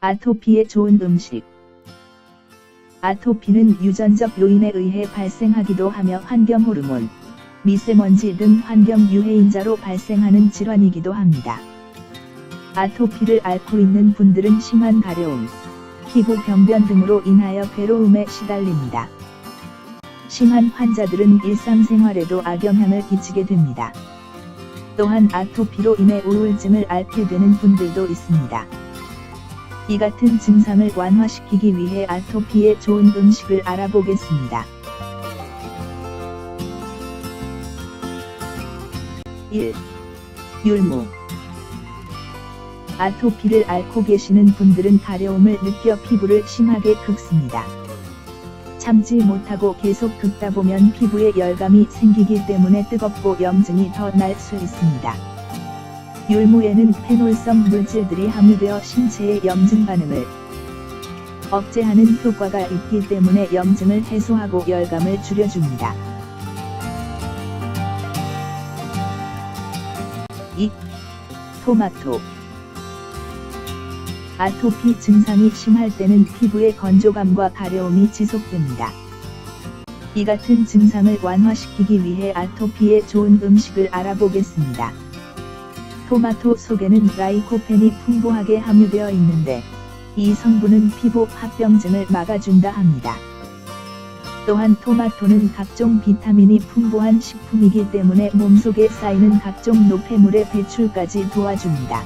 아토피에 좋은 음식. 아토피는 유전적 요인에 의해 발생하기도 하며 환경 호르몬, 미세먼지 등 환경 유해인자로 발생하는 질환이기도 합니다. 아토피를 앓고 있는 분들은 심한 가려움, 피부 병변 등으로 인하여 괴로움에 시달립니다. 심한 환자들은 일상생활에도 악영향을 끼치게 됩니다. 또한 아토피로 인해 우울증을 앓게 되는 분들도 있습니다. 이 같은 증상을 완화시키기 위해 아토피에 좋은 음식을 알아보겠습니다. 1. 율무 아토피를 앓고 계시는 분들은 가려움을 느껴 피부를 심하게 긁습니다. 참지 못하고 계속 긁다 보면 피부에 열감이 생기기 때문에 뜨겁고 염증이 더 날 수 있습니다. 율무에는 페놀성 물질들이 함유되어 신체의 염증 반응을 억제하는 효과가 있기 때문에 염증을 해소하고 열감을 줄여줍니다. 2. 토마토 아토피 증상이 심할 때는 피부의 건조감과 가려움이 지속됩니다. 이 같은 증상을 완화시키기 위해 아토피에 좋은 음식을 알아보겠습니다. 토마토 속에는 라이코펜이 풍부하게 함유되어 있는데 이 성분은 피부 합병증을 막아준다 합니다. 또한 토마토는 각종 비타민이 풍부한 식품이기 때문에 몸속에 쌓이는 각종 노폐물의 배출까지 도와줍니다.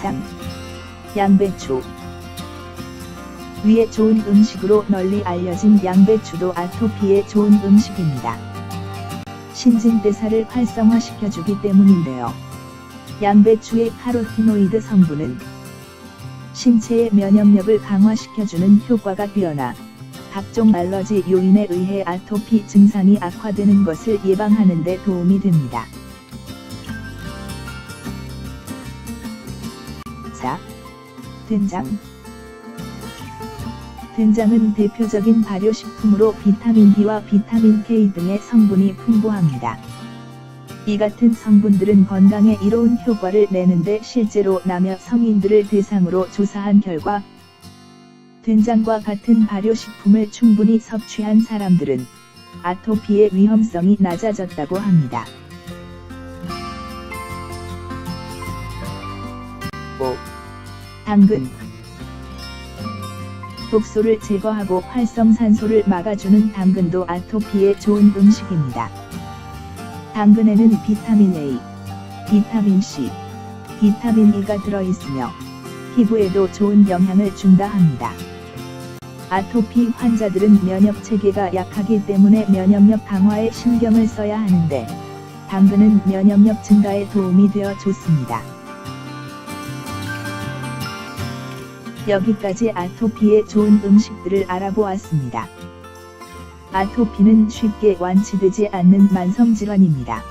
3. 양배추 위에 좋은 음식으로 널리 알려진 양배추도 아토피에 좋은 음식입니다. 신진대사를 활성화시켜주기 때문인데요. 양배추의 카로티노이드 성분은 신체의 면역력을 강화시켜주는 효과가 뛰어나 각종 알러지 요인에 의해 아토피 증상이 악화되는 것을 예방하는 데 도움이 됩니다. 4. 된장 된장은 대표적인 발효식품으로 비타민 B와 비타민 K 등의 성분이 풍부합니다. 이 같은 성분들은 건강에 이로운 효과를 내는데 실제로 남녀 성인들을 대상으로 조사한 결과 된장과 같은 발효식품을 충분히 섭취한 사람들은 아토피의 위험성이 낮아졌다고 합니다. 5. 당근 독소를 제거하고 활성산소를 막아주는 당근도 아토피에 좋은 음식입니다. 당근에는 비타민 A, 비타민 C, 비타민 E가 들어있으며 피부에도 좋은 영향을 준다 합니다. 아토피 환자들은 면역 체계가 약하기 때문에 면역력 강화에 신경을 써야 하는데 당근은 면역력 증가에 도움이 되어 좋습니다. 여기까지 아토피에 좋은 음식들을 알아보았습니다. 아토피는 쉽게 완치되지 않는 만성질환입니다.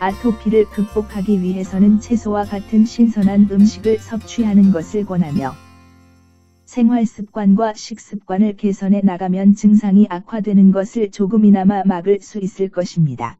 아토피를 극복하기 위해서는 채소와 같은 신선한 음식을 섭취하는 것을 권하며 생활 습관과 식습관을 개선해 나가면 증상이 악화되는 것을 조금이나마 막을 수 있을 것입니다.